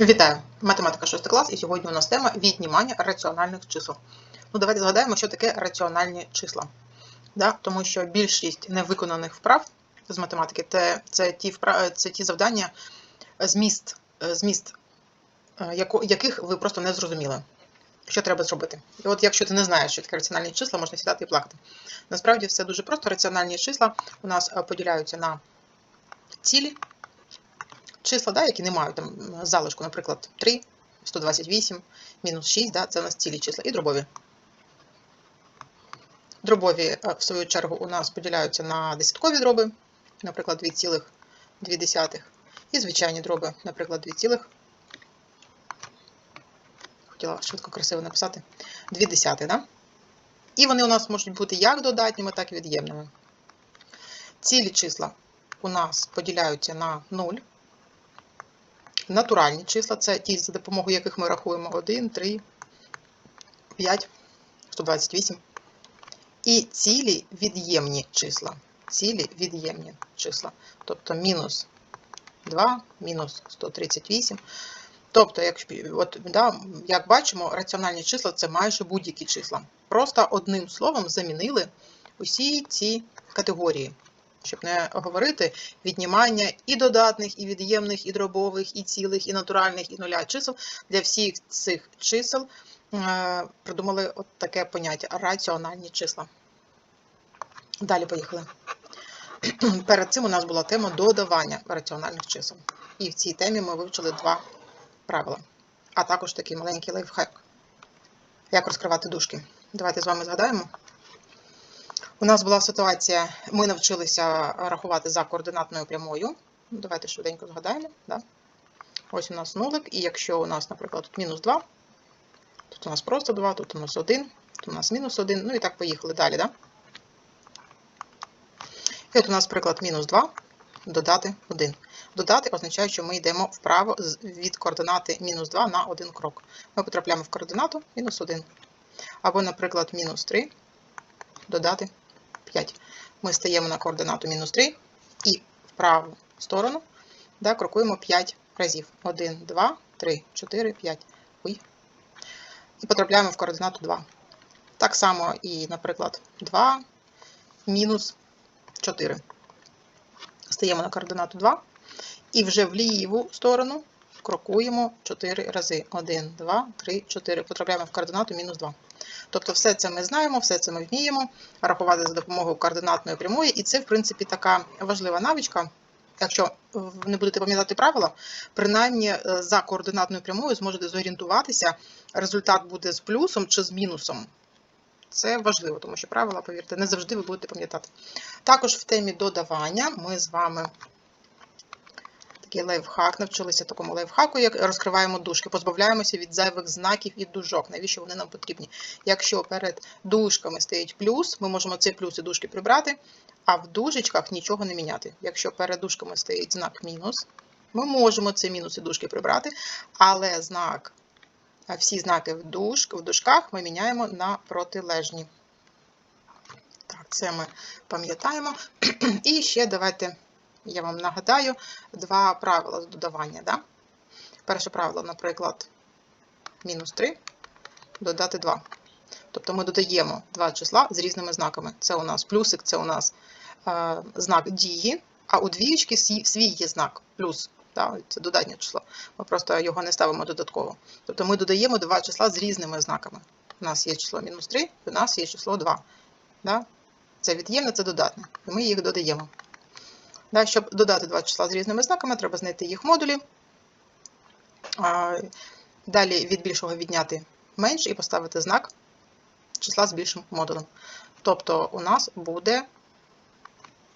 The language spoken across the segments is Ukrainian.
Вітаю! Математика 6 клас, і сьогодні у нас тема віднімання раціональних чисел. Ну, давайте згадаємо, що таке раціональні числа. Да? Тому що більшість невиконаних вправ з математики це, це, ті, вправ, це ті завдання, зміст, зміст е, яко- яких ви просто не зрозуміли. Що треба зробити? І от якщо ти не знаєш, що таке раціональні числа, можна сідати і плакати. Насправді все дуже просто. Раціональні числа у нас е, поділяються на цілі числа, да, які не мають там залишку, наприклад, 3, 128, мінус 6, да, це у нас цілі числа, і дробові. Дробові, е, в свою чергу, у нас поділяються на десяткові дроби, наприклад, 2,2, і звичайні дроби, наприклад, 2, цілих, хотіла швидко красиво написати, 2 десяти, да? І вони у нас можуть бути як додатніми, так і від'ємними. Цілі числа у нас поділяються на 0, Натуральні числа це ті, за допомогою яких ми рахуємо 1, 3, 5, 128. І цілі від'ємні числа. Цілі від'ємні числа. Тобто мінус 2, мінус 138. Тобто, як, от, да, як бачимо, раціональні числа це майже будь-які числа. Просто одним словом замінили усі ці категорії щоб не говорити віднімання і додатних, і від'ємних, і дробових, і цілих, і натуральних, і нуля чисел. Для всіх цих чисел е, придумали от таке поняття раціональні числа. Далі поїхали. Перед цим у нас була тема додавання раціональних чисел. І в цій темі ми вивчили два правила, а також такий маленький лайфхак. Як розкривати дужки. Давайте з вами згадаємо. У нас була ситуація, ми навчилися рахувати за координатною прямою. Ну, Давайте швиденько згадаємо. Да? Ось у нас нулик, і якщо у нас, наприклад, тут мінус 2, тут у нас просто 2, тут у нас 1, тут у нас мінус 1, ну і так поїхали далі. Да? І от у нас приклад мінус 2, додати 1. Додати означає, що ми йдемо вправо від координати мінус 2 на один крок. Ми потрапляємо в координату мінус 1. Або, наприклад, мінус 3, додати 5. Ми стаємо на координату мінус 3 і в праву сторону да, крокуємо 5 разів. 1, 2, 3, 4, 5. Ой. І потрапляємо в координату 2. Так само і, наприклад, 2 мінус 4. Стаємо на координату 2. І вже в ліву сторону крокуємо 4 рази. 1, 2, 3, 4. Потрапляємо в координату мінус 2. Тобто все це ми знаємо, все це ми вміємо рахувати за допомогою координатної прямої, і це, в принципі, така важлива навичка. Якщо ви не будете пам'ятати правила, принаймні е, за координатною прямою зможете зорієнтуватися, результат буде з плюсом чи з мінусом. Це важливо, тому що правила, повірте, не завжди ви будете пам'ятати. Також в темі додавання ми з вами такий лайфхак, навчилися такому лайфхаку, як розкриваємо дужки, позбавляємося від зайвих знаків і дужок. Навіщо вони нам потрібні? Якщо перед дужками стоїть плюс, ми можемо цей плюс і дужки прибрати, а в дужечках нічого не міняти. Якщо перед дужками стоїть знак мінус, ми можемо цей мінус і дужки прибрати, але знак, всі знаки в, дужк, в дужках ми міняємо на протилежні. Так, це ми пам'ятаємо. І ще давайте я вам нагадаю два правила додавання. Да? Перше правило, наприклад, мінус 3 додати 2. Тобто ми додаємо два числа з різними знаками. Це у нас плюсик, це у нас е, знак дії, а у двієчки свій, є знак плюс. Да? Це додатнє число. Ми просто його не ставимо додатково. Тобто ми додаємо два числа з різними знаками. У нас є число мінус 3, і у нас є число 2. Да? Це від'ємне, це додатне. І ми їх додаємо. Щоб додати два числа з різними знаками, треба знайти їх модулі. Далі від більшого відняти менше і поставити знак числа з більшим модулем. Тобто у нас буде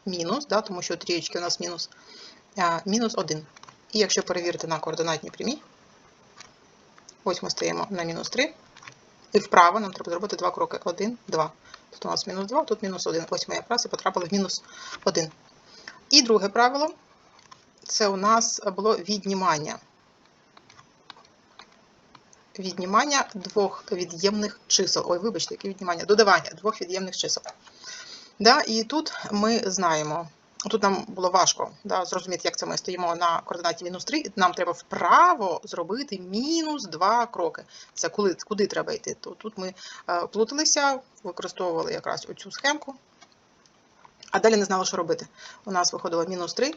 мінус, да, тому що у трієчки у нас мінус, мінус 1. І якщо перевірити на координатній прямій, ось ми стаємо на мінус 3, і вправо нам треба зробити два кроки. 1, 2. Тут у нас мінус 2, тут мінус 1. Ось ми якраз і потрапили в мінус 1. І друге правило це у нас було віднімання. Віднімання двох від'ємних чисел. Ой, вибачте, яке віднімання, додавання двох від'ємних чисел. Да, і тут ми знаємо, Тут нам було важко да, зрозуміти, як це ми стоїмо на координаті мінус 3. Нам треба вправо зробити мінус 2 кроки. Це коли, куди треба йти? То тут ми е, плуталися, використовували якраз оцю схемку, а далі не знали, що робити. У нас виходило мінус 3,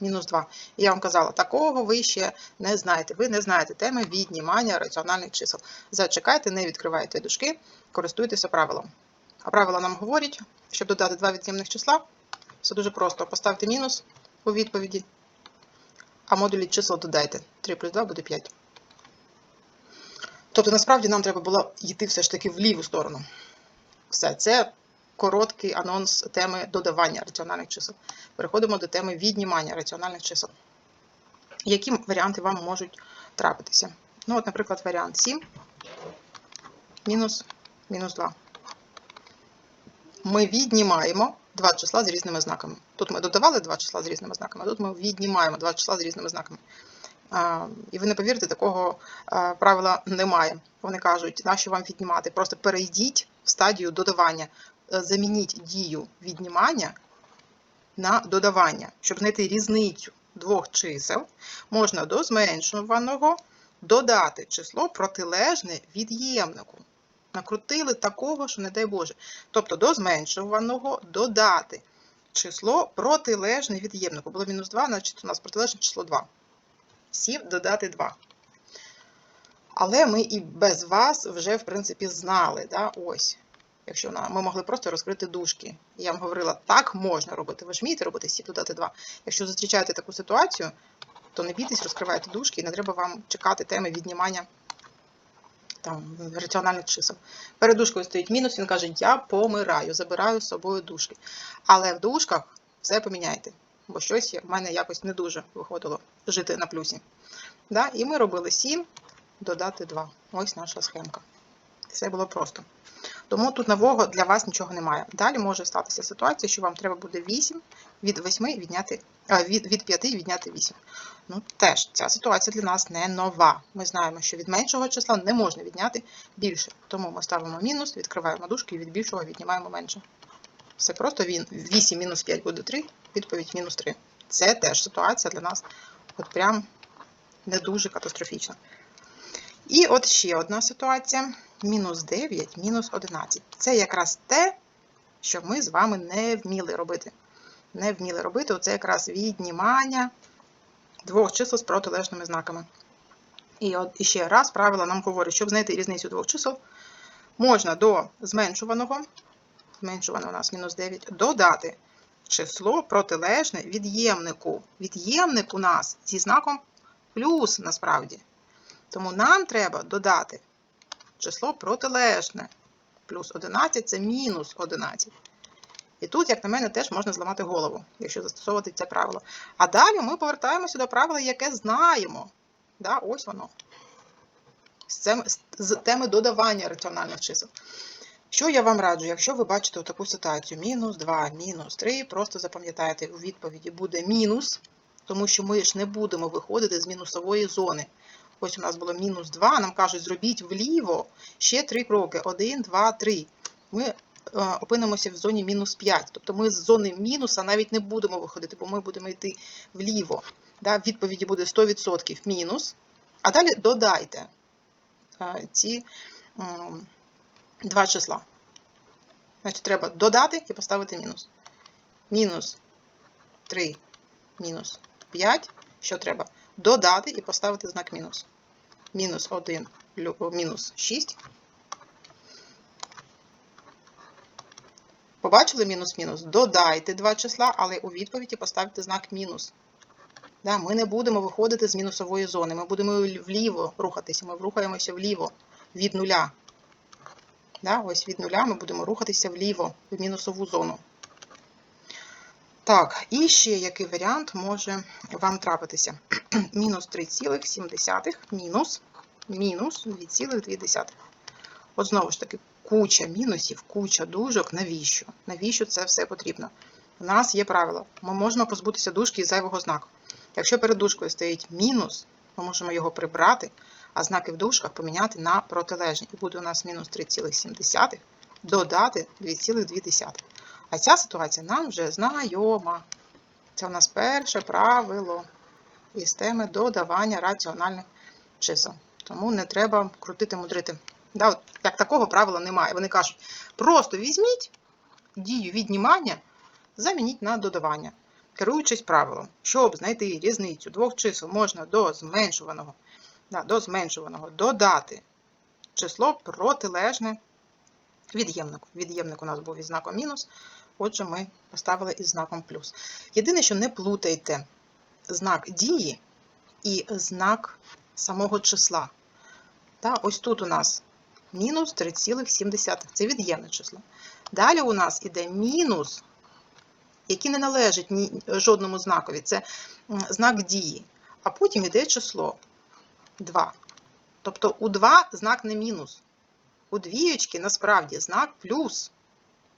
мінус 2. І я вам казала, такого ви ще не знаєте. Ви не знаєте теми віднімання раціональних чисел. Зачекайте, не відкривайте дужки, користуйтеся правилом. А правила нам говорять, щоб додати два від'ємних числа, все дуже просто. Поставте мінус у відповіді, а модулі чисел додайте. 3 плюс 2 буде 5. Тобто, насправді нам треба було йти все ж таки в ліву сторону. Все, це короткий анонс теми додавання раціональних чисел. Переходимо до теми віднімання раціональних чисел. Які варіанти вам можуть трапитися? Ну, от, наприклад, варіант 7 мінус, мінус 2. Ми віднімаємо два числа з різними знаками. Тут ми додавали два числа з різними знаками, а тут ми віднімаємо два числа з різними знаками. І ви не повірите, такого правила немає. Вони кажуть, нащо вам віднімати? Просто перейдіть в стадію додавання, замініть дію віднімання на додавання. Щоб знайти різницю двох чисел, можна до зменшуваного додати число протилежне від'ємнику. Накрутили такого, що не дай Боже. Тобто до зменшуваного додати число протилежне від'ємнику. Було мінус 2, значить у нас протилежне число 2. 7 додати 2. Але ми і без вас вже, в принципі, знали. Да? Ось. Якщо ми могли просто розкрити дужки. Я вам говорила, так можна робити. Ви ж вмієте робити 7 додати 2. Якщо зустрічаєте таку ситуацію, то не бійтесь, розкривайте дужки, і не треба вам чекати теми віднімання там, раціональних чисел. Перед дужкою стоїть мінус, він каже, я помираю, забираю з собою дужки. Але в дужках все поміняйте, бо щось в мене якось не дуже виходило жити на плюсі. Да? І ми робили 7, додати 2. Ось наша схемка. Все було просто. Тому тут нового для вас нічого немає. Далі може статися ситуація, що вам треба буде 8 від 8 відняти, а, від, від 5 відняти 8. Ну, теж ця ситуація для нас не нова. Ми знаємо, що від меншого числа не можна відняти більше. Тому ми ставимо мінус, відкриваємо дужки і від більшого віднімаємо менше. Все просто він 8 мінус 5 буде 3, відповідь мінус 3. Це теж ситуація для нас от прям не дуже катастрофічна. І от ще одна ситуація. Мінус 9, мінус 11. Це якраз те, що ми з вами не вміли робити. Не вміли робити оце якраз віднімання двох чисел з протилежними знаками. І от іще раз правило нам говорить, щоб знайти різницю двох чисел, можна до зменшуваного, зменшуваного у нас мінус 9, додати число протилежне від'ємнику. Від'ємник у нас зі знаком плюс насправді. Тому нам треба додати число протилежне. Плюс 11 це мінус 11. І тут, як на мене, теж можна зламати голову, якщо застосовувати це правило. А далі ми повертаємося до правила, яке знаємо. Да, ось воно. З, теми додавання раціональних чисел. Що я вам раджу, якщо ви бачите таку ситуацію: мінус 2, мінус 3, просто запам'ятайте, у відповіді буде мінус, тому що ми ж не будемо виходити з мінусової зони. Ось у нас було мінус 2, нам кажуть, зробіть вліво ще 3 кроки. 1, 2, 3. Ми е, опинимося в зоні мінус 5. Тобто ми з зони мінуса навіть не будемо виходити, бо ми будемо йти вліво. Да, відповіді буде 100% мінус. А далі додайте е, ці два числа. Значить, треба додати і поставити мінус. Мінус 3, мінус 5. Що треба? Додати і поставити знак мінус. Мінус 1, мінус 6. Побачили мінус-мінус? Додайте два числа, але у відповіді поставте знак мінус. Да, ми не будемо виходити з мінусової зони. Ми будемо вліво рухатися. Ми рухаємося вліво від нуля. Да, ось від нуля ми будемо рухатися вліво в мінусову зону. Так, і ще який варіант може вам трапитися? мінус 3,7 мінус, мінус 2,2. От знову ж таки, куча мінусів, куча дужок. Навіщо? Навіщо це все потрібно? У нас є правило. Ми можемо позбутися дужки і зайвого знаку. Якщо перед дужкою стоїть мінус, ми можемо його прибрати, а знаки в дужках поміняти на протилежні. І буде у нас мінус 3,7 додати 2,2. А ця ситуація нам вже знайома. Це у нас перше правило із теми додавання раціональних чисел. Тому не треба крутити, мудрити. Да, от, такого правила немає. Вони кажуть, просто візьміть дію віднімання, замініть на додавання. Керуючись правилом, щоб знайти різницю двох чисел, можна до зменшуваного, да, до зменшуваного додати число протилежне від'ємнику. Від'ємник у нас був із знаком мінус, отже, ми поставили із знаком плюс. Єдине, що не плутайте знак дії і знак самого числа. Та, ось тут у нас мінус 3,7. Це від'ємне число. Далі у нас іде мінус, який не належить ні, жодному знакові. Це знак дії. А потім іде число 2. Тобто у 2 знак не мінус. У двієчки насправді знак плюс.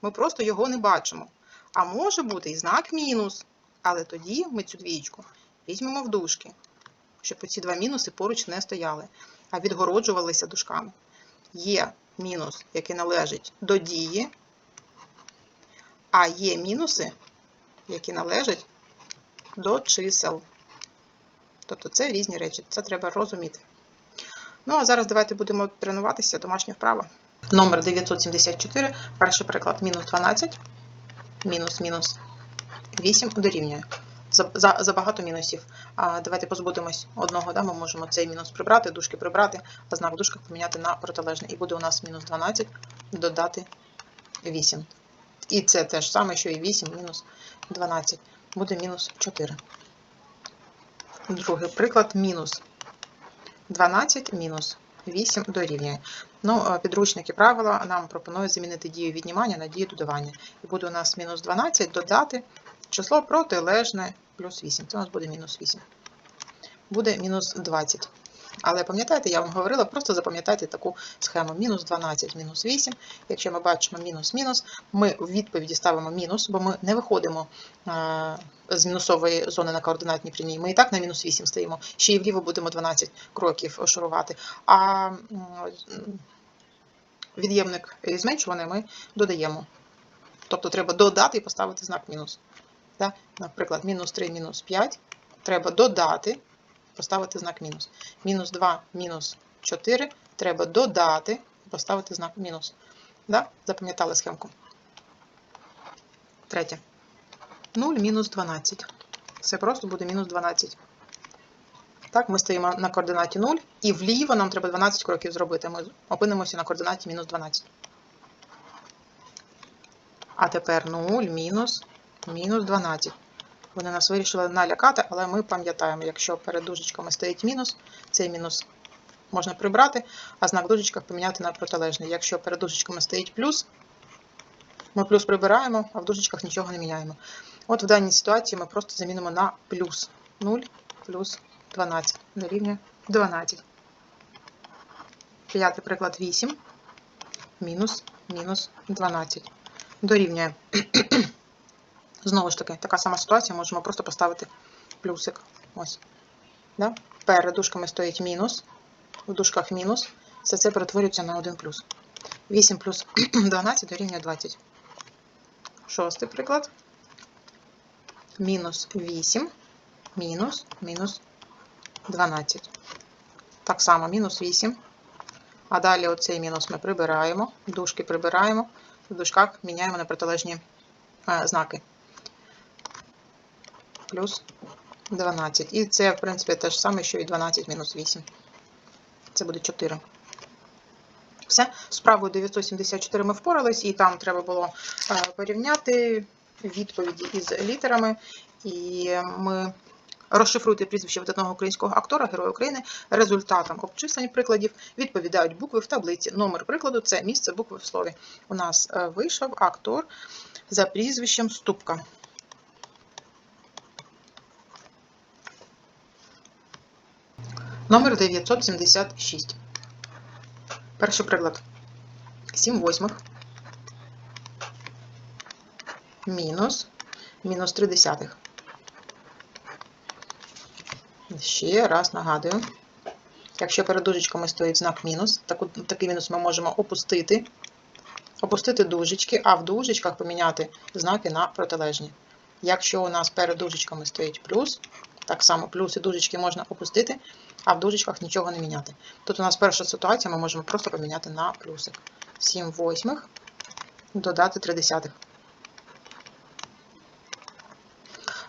Ми просто його не бачимо. А може бути і знак мінус. Але тоді ми цю двієчку візьмемо в дужки, щоб ці два мінуси поруч не стояли, а відгороджувалися дужками. Є мінус, який належить до дії, а є мінуси, які належать до чисел. Тобто це різні речі, це треба розуміти. Ну, а зараз давайте будемо тренуватися домашня вправа. Номер 974, перший приклад, мінус 12, мінус, мінус 8 дорівнює. За, за, забагато мінусів. А, давайте позбудемось одного, да? ми можемо цей мінус прибрати, дужки прибрати, а знак в поміняти на протилежний. І буде у нас мінус 12 додати 8. І це те ж саме, що і 8 мінус 12. Буде мінус 4. Другий приклад мінус 12 мінус 8 дорівнює. Ну, е, підручники правила нам пропонують замінити дію віднімання на дію додавання. І буде у нас мінус 12 додати число протилежне плюс 8. Це у нас буде мінус 8. Буде мінус 20. Але пам'ятаєте, я вам говорила, просто запам'ятайте таку схему. Мінус 12, мінус 8. Якщо ми бачимо мінус-мінус, ми в відповіді ставимо мінус, бо ми не виходимо е, з мінусової зони на координатній прямій. Ми і так на мінус 8 стоїмо, ще й вліво будемо 12 кроків шурувати. А від'ємник і зменшуваний ми додаємо. Тобто треба додати і поставити знак мінус. Наприклад, мінус 3, мінус 5. Треба додати, поставити знак мінус. Мінус 2, мінус 4. Треба додати, поставити знак мінус. Да? Запам'ятали схемку. Третє. 0 мінус 12. Це просто буде мінус 12. Так, ми стоїмо на координаті 0, і вліво нам треба 12 кроків зробити. Ми опинимося на координаті мінус 12. А тепер 0 мінус, мінус 12. Вони нас вирішили налякати, але ми пам'ятаємо, якщо перед дужечками стоїть мінус, цей мінус можна прибрати, а знак в дужечках поміняти на протилежний. Якщо перед дужечками стоїть плюс, ми плюс прибираємо, а в дужечках нічого не міняємо. От в даній ситуації ми просто замінимо на плюс 0 плюс 12 дорівнює 12. П'ятий приклад 8 мінус мінус 12 дорівнює. Знову ж таки, така сама ситуація, можемо просто поставити плюсик. Ось. Да? Перед дужками стоїть мінус, в дужках мінус. Все це перетворюється на 1 плюс. 8 плюс 12 дорівнює 20. Шостий приклад. Мінус 8, мінус, мінус 12. Так само мінус 8. А далі оцей мінус ми прибираємо, дужки прибираємо, в дужках міняємо на протилежні е, знаки. Плюс 12. І це, в принципі, те ж саме, що і 12 мінус 8. Це буде 4. Все, з правою 974 ми впорались, і там треба було е, порівняти відповіді із літерами. І ми розшифруйте прізвище видатного українського актора, Героя України. Результатам обчислень прикладів відповідають букви в таблиці. Номер прикладу це місце букви в слові. У нас е, вийшов актор за прізвищем Ступка. Номер 976. Перший приклад. 7 восьмих. Мінус. Мінус 3 десятих. Ще раз нагадую. Якщо перед дужечками стоїть знак мінус, такий мінус ми можемо опустити. Опустити дужечки, а в дужечках поміняти знаки на протилежні. Якщо у нас перед дужечками стоїть плюс, так само плюс і дужечки можна опустити, а в дужечках нічого не міняти. Тут у нас перша ситуація, ми можемо просто поміняти на плюсик. 7 восьмих додати 3 десятих.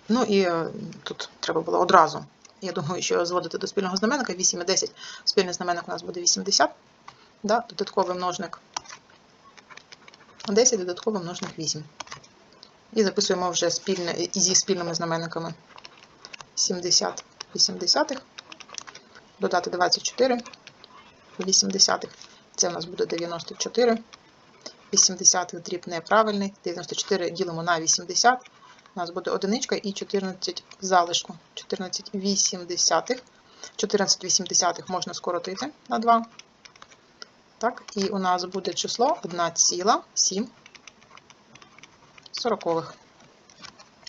Ну і е, тут треба було одразу. Я думаю, що зводити до спільного знаменника 8 і 10. Спільний знаменник у нас буде 80. Да? Додатковий множник 10, додатковий множник 8. І записуємо вже спільне, зі спільними знаменниками 70 80. Додати 24 80. Це у нас буде 94. 80 дріб неправильний. 94 ділимо на 80. У нас буде одиничка і 14 залишку. 14 80. 14 80 можна скоротити на 2. Так, і у нас буде число 1,7 сорокових.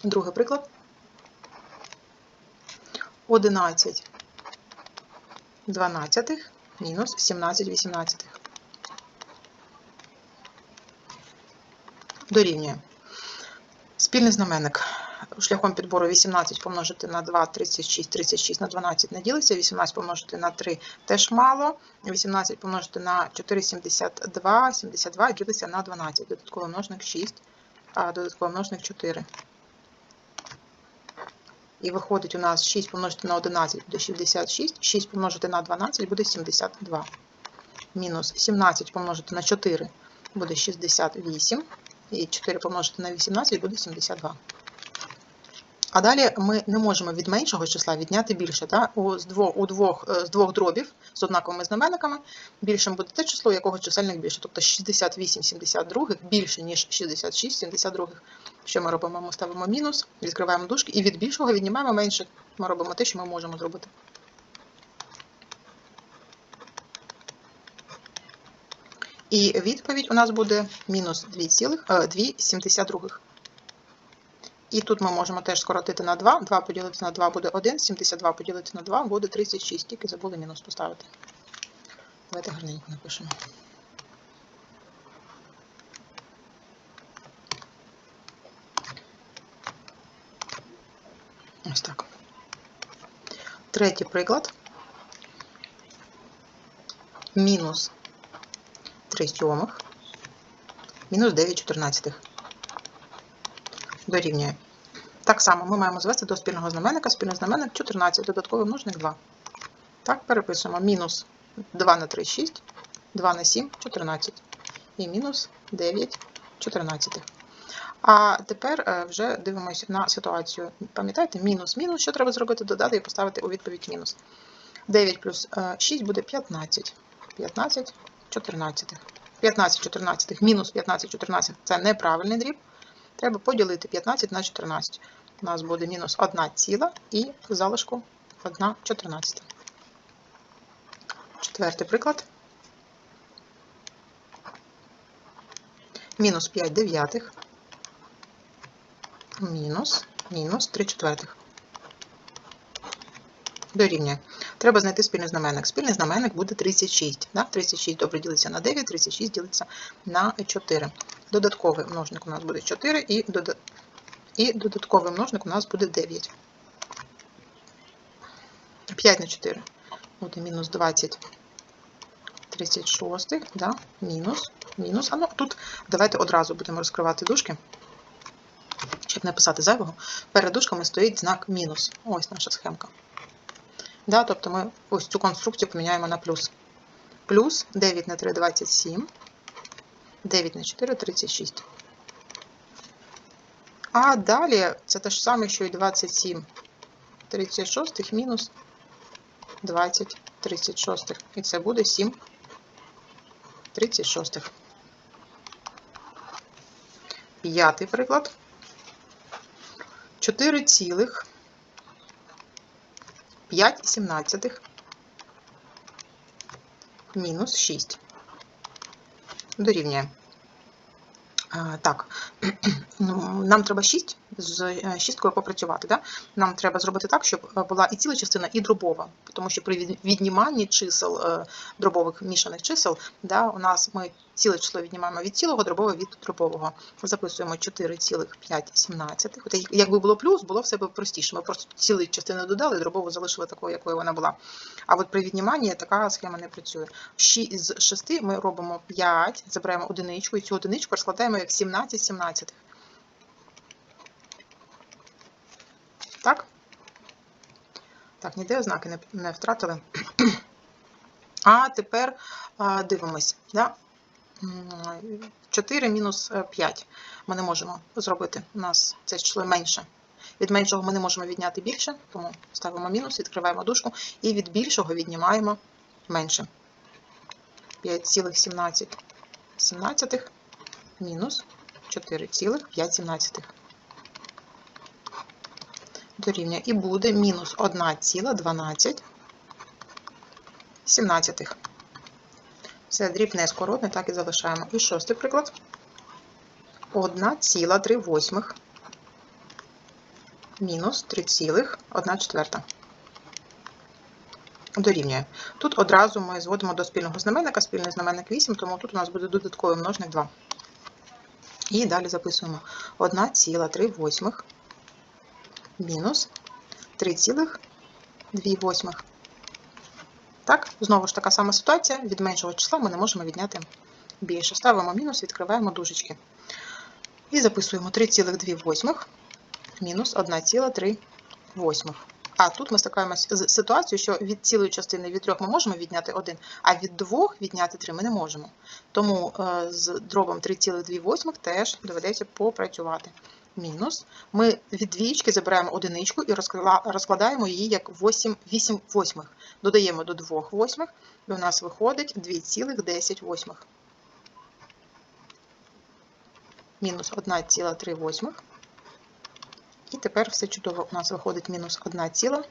Другий приклад. 11 дванадцятих мінус 17 вісімнадцятих. Дорівнює. Спільний знаменник. Шляхом підбору 18 помножити на 2, 36, 36 на 12 не ділиться, 18 помножити на 3 теж мало, 18 помножити на 4, 72, 72 ділиться на 12, додатковий множник 6, а додатковий множник 4. І виходить у нас 6 помножити на 11 буде 66, 6 помножити на 12 буде 72. Мінус 17 помножити на 4 буде 68. І 4 помножити на 18 буде 72. А далі ми не можемо від меншого числа відняти більше. Так? У, з, двох, у двох, е, з двох дробів з однаковими знаменниками більшим буде те число, якого чисельник більше. Тобто 68 72 більше, ніж 66 72. Що ми робимо? Ми ставимо мінус, відкриваємо дужки і від більшого віднімаємо менше. Ми робимо те, що ми можемо зробити. І відповідь у нас буде мінус 2,72. І тут ми можемо теж скоротити на 2. 2 поділити на 2 буде 1, 72 поділити на 2 буде 36. Тільки забули мінус поставити. Давайте гарненько напишемо. Ось так. Третій приклад. Мінус 3 сьомих. Мінус 9 чотирнадцятих. Дорівнює. Так само ми маємо звести до спільного знаменника. Спільний знаменник 14, додатковий множник 2. Так, переписуємо. Мінус 2 на 3 6, 2 на 7 14. І мінус 9 14. А тепер е, вже дивимося на ситуацію. Пам'ятаєте, мінус, мінус, що треба зробити? Додати і поставити у відповідь мінус. 9 плюс 6 буде 15. 15 14. 15 14 мінус 15 14 це неправильний дріб. Треба поділити 15 на 14. У нас буде мінус 1 ціла і залишку 1 14. Четвертий приклад. Мінус 5 дев'ятих. Мінус, мінус 3 четвертих. Дорівнює. Треба знайти спільний знаменник. Спільний знаменник буде 36. Да? 36 добре ділиться на 9, 36 ділиться на 4. Додатковий множник у нас буде 4 і, і додатковий множник у нас буде 9. 5 на 4 буде мінус 20 36, да? мінус, мінус. А ну тут давайте одразу будемо розкривати дужки, щоб не писати зайвого. Перед дужками стоїть знак мінус. Ось наша схемка. Да, тобто ми ось цю конструкцію поміняємо на плюс. Плюс 9 на 3 27, 9 на 4 36. А далі це те ж саме, що і 27 36 мінус 20 36. І це буде 7 36. П'ятий приклад. 4 цілих 5 сімнадцятих мінус 6. Дорівнює. Так, ну, нам треба 6 з шісткою попрацювати. Да? Нам треба зробити так, щоб була і ціла частина, і дробова. Тому що при відніманні чисел е, дробових мішаних чисел, да, у нас ми ціле число віднімаємо від цілого, дробове від дробового. Записуємо 4,517. От якби було плюс, було все б простіше. Ми просто цілу частину додали, дробову залишили такою, якою вона була. А от при відніманні така схема не працює. Щі- З 6 ми робимо 5, забираємо одиничку, і цю одиничку розкладаємо як 17 17. Так? Так, ніде ознаки не, не втратили. А тепер дивимось. Да? 4 мінус е, 5 ми не можемо зробити. У нас це число менше. Від меншого ми не можемо відняти більше, тому ставимо мінус, відкриваємо дужку, і від більшого віднімаємо менше. 5,17 мінус 4,5 дорівнює. І буде мінус 1,12 17. Це дрібне скоротне, так і залишаємо. І шостий приклад. 1,3 мінус 3,1 четверта. Дорівнює. Тут одразу ми зводимо до спільного знаменника, спільний знаменник 8, тому тут у нас буде додатковий множник 2. І далі записуємо 1,3 мінус 3,2. Так, знову ж така сама ситуація. Від меншого числа ми не можемо відняти більше. Ставимо мінус, відкриваємо дужечки. І записуємо 3,2 мінус 1,3. А тут ми стикаємося з ситуацією, що від цілої частини від 3 ми можемо відняти 1, а від 2 відняти 3 ми не можемо. Тому е, з дробом 3,2 теж доведеться попрацювати. Мінус. Ми від двієчки забираємо одиничку і розкладаємо її як 8, 8 восьмих. Додаємо до 2 восьмих, і у нас виходить 2,10. Мінус 1,3. І тепер все чудово. У нас виходить мінус 1,7.